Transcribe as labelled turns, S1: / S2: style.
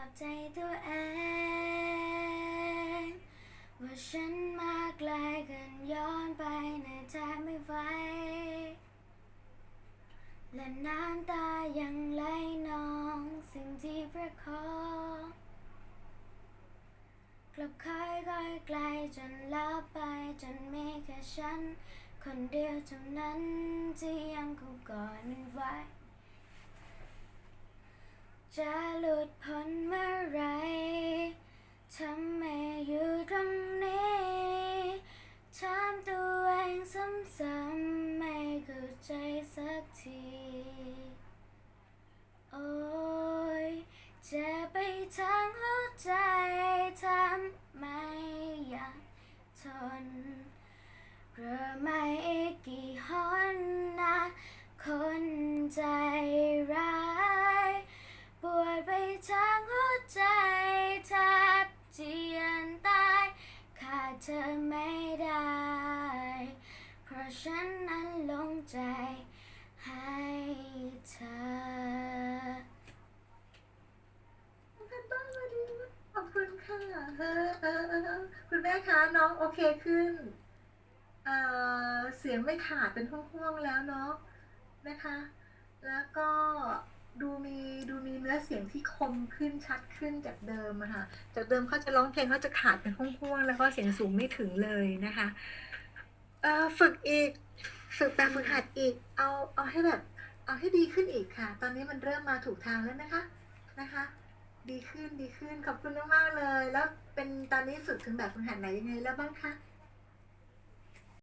S1: อบใจตัวเอง ว่าฉันมาไกลเกันย้อนไปในแทบไม่ไหวและน้ำตายังไหลนองสิ่งที่ประคองกลับค่อยค่อยไกลจนลับไปจนมีแค่ฉัน คนเดียวเท่านั้นที่ยังคงกอดมันไว้ จะหลุดพ้นเมื่อไรทำไมอยู่ตรงนี้ถามตัวเองซ้ำๆไม่เข้าใจสักที โอ้ยจะไปทั้งหัวใจทำไม่อยากทนเรื่อไม่ ทางหัวใจแทบเจะยันตายขาดเธอไม่ได้ เพราะฉันนั้นลงใจให้เธอ
S2: ขอบคุณค่ะเออเออเออคุณแม่คะน้องโอเคขึ้น เอ่อ เสียงไม่ขาดเป็นห่วงๆแล้วเนาะนะคะ แล้วก็ ดูมีเนื้อเสียงที่คมขึ้นชัดขึ้นจากเดิมอะค่ะ จากเดิมเขาจะร้องเพลงเขาจะขาดเป็นห่วงๆ แล้วก็เสียงสูงไม่ถึงเลยนะคะ เอ่อฝึกอีก ฝึกแบบฝึกหัดอีก เอาเอาให้แบบ เอาให้ดีขึ้นอีกค่ะ ตอนนี้มันเริ่มมาถูกทางแล้วนะคะนะคะ ดีขึ้นดีขึ้นขอบคุณมากๆเลย แล้วเป็นตอนนี้ฝึกถึงแบบฝึกหัดไหนยังไงแล้วบ้างคะ